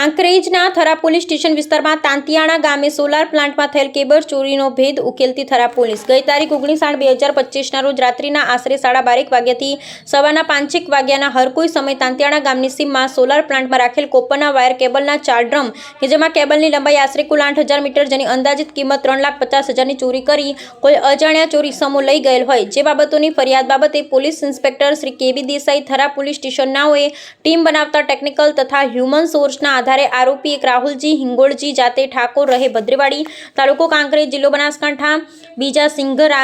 કાંકરેજના Thara police station વિસ્તારમાં તાંતિયાણા ગામે solar પ્લાન્ટમાં થયેલ કેબલ ચોરીનો ભેદ ઉકેલતી થરા પોલીસ. ગઈ તારીખ ઓગણીસ આઠ બે હજાર પચીસના રોજ રાત્રિના આશરે સાડા બારેક વાગ્યાથી સવારના પાંચેક વાગ્યાના હરકોઈ સમય તાંતિયાણા ગામની સીમમાં સોલાર પ્લાન્ટમાં રાખેલ કોપરના વાયર કેબલના ચાર ડ્રમ કે જેમાં કેબલની લંબાઈ આશરે કુલ આઠ હજાર મીટર જેની અંદાજિત કિંમત ત્રણ લાખ પચાસ હજારની ચોરી કરી કોઈ અજાણ્યા ચોરી સમૂહ લઈ ગયેલ હોય. જે બાબતોની ફરિયાદ બાબતે police inspector Shri KB Desai Thara police સ્ટેશનનાઓએ team બનાવતા ટેકનિકલ તથા હ્યુમન સોર્સના આધારે આરોપી એક રાહુલજી હિંગોળજી જાતે ઠાકોર રહે ભદ્રેવાડી તાલુકો કાંકરેજ જિલ્લો બનાસકાંઠા. બીજા સિંઘરા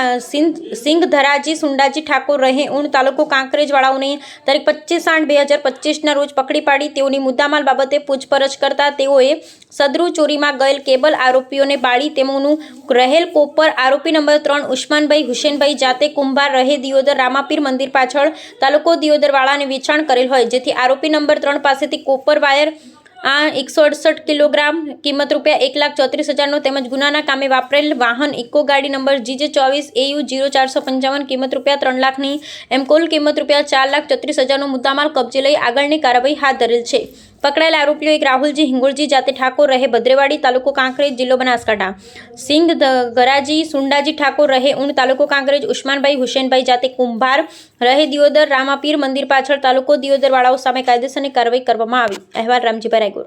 સિંધ ધરાજી સુંડાજી ઠાકોર રહે ઊણ તાલુકો કાંકરેજવાળાઓને તારીખ પચીસ આઠ બે હજાર પચીસના રોજ પકડી પાડી. તેઓની મુદ્દામાલ બાબતે પૂછપરછ કરતા તેઓએ સદરુ ચોરીમાં ગયેલ કેબલ આરોપીઓને બાળી તેમનું રહેલ કોપર આરોપી નંબર ત્રણ ઉસ્માનભાઈ હુસેનભાઈ જાતે કુંભાર રહે દિયોદર રામાપીર મંદિર પાછળ તાલુકો દિયોદરવાળાને વેચાણ કરેલ હોય. જેથી આરોપી નંબર ત્રણ પાસેથી કોપર વાયર આ એકસો અડસઠ કિલોગ્રામ કિંમત રૂપિયા એક લાખ ચોત્રીસ હજારનો તેમજ ગુનાના કામે વાપરેલ વાહન ઇકો ગાડી નંબર જીજે ચોવીસ એયુ જીરો ચારસો પંચાવન કિંમત રૂપિયા ત્રણ લાખની એમ કુલ કિંમત રૂપિયા ચાર લાખ ચોત્રીસ હજારનો મુદ્દામાલ કબજે લઈ આગળની કાર્યવાહી હાથ ધરેલ છે. પકડાયેલ આરોપીઓ એક રાહુલજી હિંગોળજી, જાતે ઠાકોર રહે ભદ્રેવાડી તાલુકો કાંકરેજ, જિલ્લો બનાસકાંઠા. સિંઘ ગરાજી, સુંડાજી ઠાકોર રહે ઊણ તાલુકો કાંકરેજ, ઉસ્માનભાઈ, હુસેનભાઈ જાતે કુંભાર રહે દિયોદર, રામાપીર મંદિર પાછળ તાલુકો દિયોદર વાળાઓ સામે કાયદેસરની કાર્યવાહી કરવામાં આવી. અહેવાલ રામજીભાઈ રાયગોર.